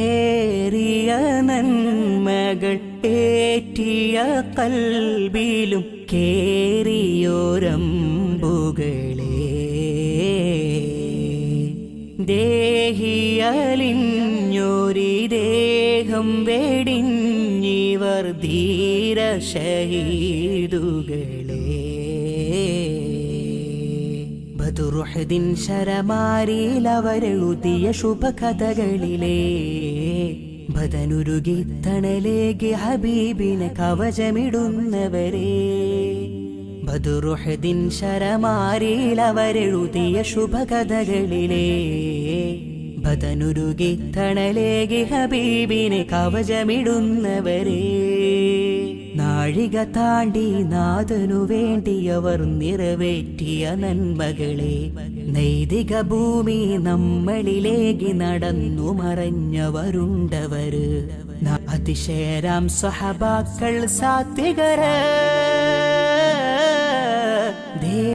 ഏറിയ നന്മകൾ ഏറ്റിയ കൽബിലും കേറിയോരമ്പുകളെ. ദേഹിയലിഞ്ഞൊരി ദേഹം വെടിഞ്ഞിവർ ധീര ഷഹീദുകളെ ബദുറുഹദിൻ ശരമാരിയിൽ ശുഭകഥകളിലെ. ബദനുരുകി തണലേകി ഹബീബിനെ കവചമിടുന്നവരെ. ബദുറുഹദിൻ ശരമാരിയിൽ ശുഭകഥകളിലെ. ബദനുരുകി തണലേകി ഹബീബിനെ കവചമിടുന്നവരെ. നാഴിക താണ്ടി നാഥനു വേണ്ടിയവർ നിറവേറ്റിയ നന്മകളെ. നൈതിക ഭൂമി നമ്മളിലേക്ക് നടന്നു മറഞ്ഞവരുണ്ടവര്. അതിശയരാം സഹബാക്കൾ സാത്വികര.